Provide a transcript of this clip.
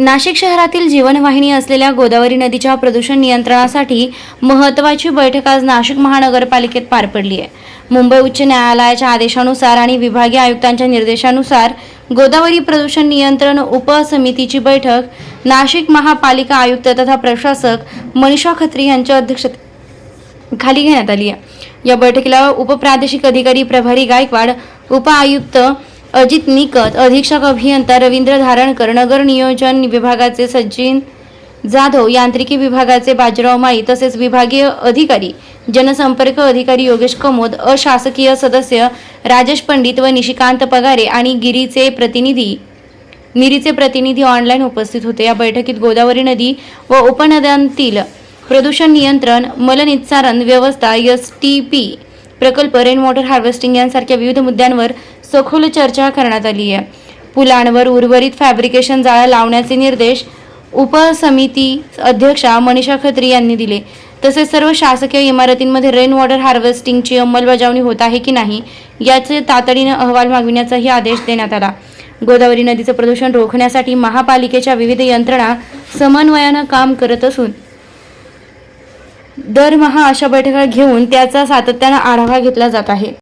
नाशिक शहरातील जीवनवाहिनी असलेल्या गोदावरी नदीच्या प्रदूषण नियंत्रणासाठी महत्त्वाची बैठक आज नाशिक महानगरपालिकेत पार पडली आहे. मुंबई उच्च न्यायालयाच्या आदेशानुसार आणि विभागीय आयुक्तांच्या निर्देशानुसार गोदावरी प्रदूषण नियंत्रण उपसमितीची बैठक नाशिक महापालिका आयुक्त तथा प्रशासक मनीषा खत्री यांच्या अध्यक्षते खाली घेण्यात आली आहे. या बैठकीला उपप्रादेशिक अधिकारी प्रभारी गायकवाड उपआयुक्त अजित निकत अधीक्षक अभियंता रवींद्र धारणकर नगर नियोजन विभागाचे सचिन जाधव यांत्रिकी विभागाचे बाजीराव माई तसेच विभागीय अधिकारी जनसंपर्क अधिकारी योगेश कमोद अशासकीय सदस्य राजेश पंडित व निशिकांत पगारे आणि गिरीचे प्रतिनिधी निरीचे प्रतिनिधी ऑनलाईन उपस्थित होते. या बैठकीत गोदावरी नदी व उपनद्यांतील प्रदूषण नियंत्रण मलनिस्सारण व्यवस्था एस टी पी प्रकल्प रेन वॉटर हार्वेस्टिंग यांसारख्या विविध मुद्द्यांवर सखोल चर्चा करण्यात आली आहे. पुलांवर उर्वरित फॅब्रिकेशन जाळा लावण्याचे निर्देश उपसमिती अध्यक्षा मनीषा खत्री यांनी दिले. तसेच सर्व शासकीय इमारतींमध्ये रेन वॉटर हार्वेस्टिंगची अंमलबजावणी होत आहे की नाही याचे तातडीनं अहवाल मागविण्याचाही आदेश देण्यात आला. गोदावरी नदीचं प्रदूषण रोखण्यासाठी महापालिकेच्या विविध यंत्रणा समन्वयानं काम करत असून दरमहा अशा बैठका घेऊन त्याचा सातत्यानं आढावा घेतला जात आहे.